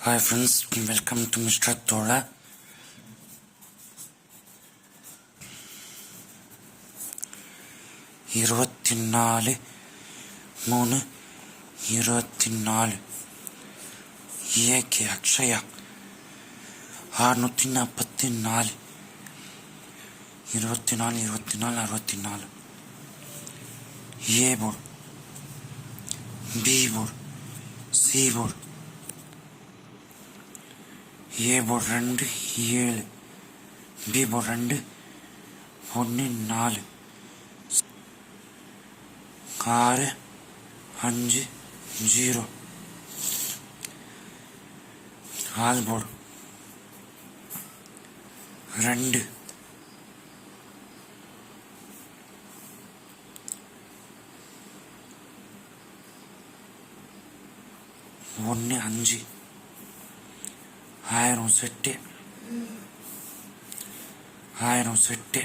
Hi friends welcome to mister தோழா இருபத்தி நாலு மூணு இருபத்தி நாலு ஏகே அக்ஷயா அறுநூற்றி நாற்பத்தி நாலு இருபத்தி நாலு இருபத்தி நாலு அறுபத்தி நாலு A board B board C board A board ரெண்டு ஏழு. பி போர்டு ரெண்டு ஒன்று நாலு. ஆறு அஞ்சு ஜீரோ. ஆல் போர்டு ரெண்டு. ஒன்று அஞ்சு. ஆயிரம் செட்டு. ஆயிரம் செட்டு.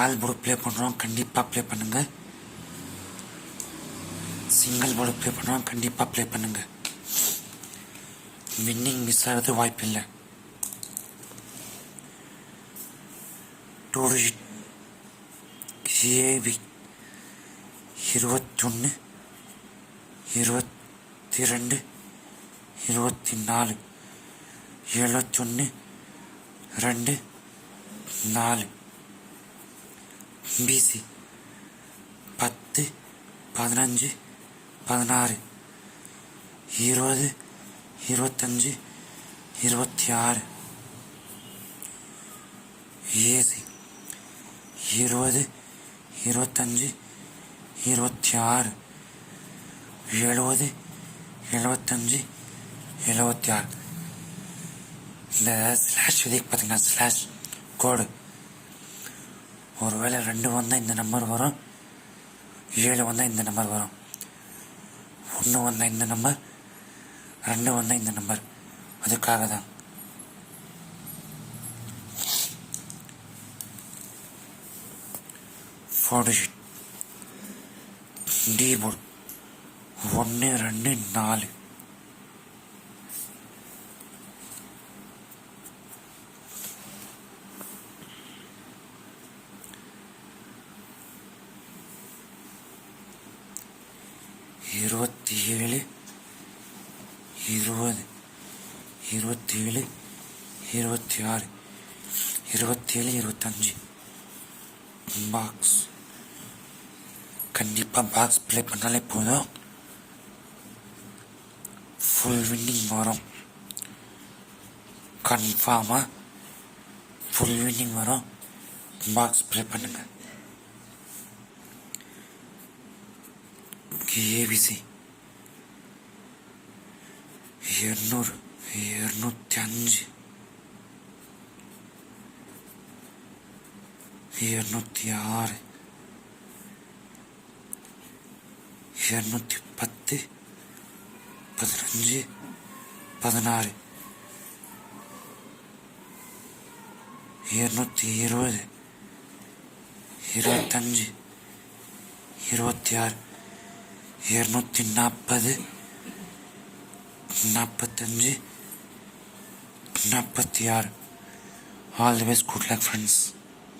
ஆல் போர்டு ப்ளே பண்ணுறோம் கண்டிப்பாக ப்ளே பண்ணுங்க. சிங்கிள் போர்டு ப்ளே பண்ணுறோம் கண்டிப்பாக ப்ளே பண்ணுங்க. வின்னிங் மிஸ் ஆகிறது வாய்ப்பு இல்லை. டூ ஏவி இருபத்தொன்று இருபத்தி ரெண்டு இருபத்தி நாலு எழுபத்தொன்று ரெண்டு நாலு. பிசி பத்து பதினஞ்சு பதினாறு. இருபது இருபத்தஞ்சு இருபத்தி ஆறு ஏசி இருபது இருபத்தஞ்சு இருபத்தி ஆறு எழுபது எழுபத்தஞ்சு எழுபத்தி ஆறு. இந்த ஸ்லாஷ் விதிக்கு பார்த்தீங்கன்னா ஸ்லாஷ் கோடு ஒருவேளை ரெண்டு வந்தால் இந்த நம்பர் வரும் ஏழு வந்தால் இந்த நம்பர் வரும். ஒன்று வந்தால் இந்த நம்பர் ரெண்டு வந்தால் இந்த நம்பர் அதுக்காக தான். ஃபோட்டோ ஷீட் டி போர்டு ஒன்று ரெண்டு நாலு. இருபத்தி ஏழு இருபது இருபத்தி ஏழு இருபத்தி ஆறு இருபத்தி ஏழு இருபத்தஞ்சு. பாக்ஸ் கண்டிப்பாக பாக்ஸ் ப்ளே பண்ணாலே போதும். ஃபுல் வின்னிங் வரும். கன்ஃபார்மாக ஃபுல் வின்னிங் வரும். பாக்ஸ் ப்ளே பண்ணுங்க. ஏபிசி இருநூறு இருநூத்தி அஞ்சு இருநூத்தி ஆறு. இருநூத்தி பத்து பதினஞ்சு பதினாறு. இருநூத்தி இருபது இருபத்தஞ்சு இருபத்தி ஆறு இருநூத்தி நாற்பது நாற்பத்தஞ்சு நாற்பத்தி ஆறு all the best good luck friends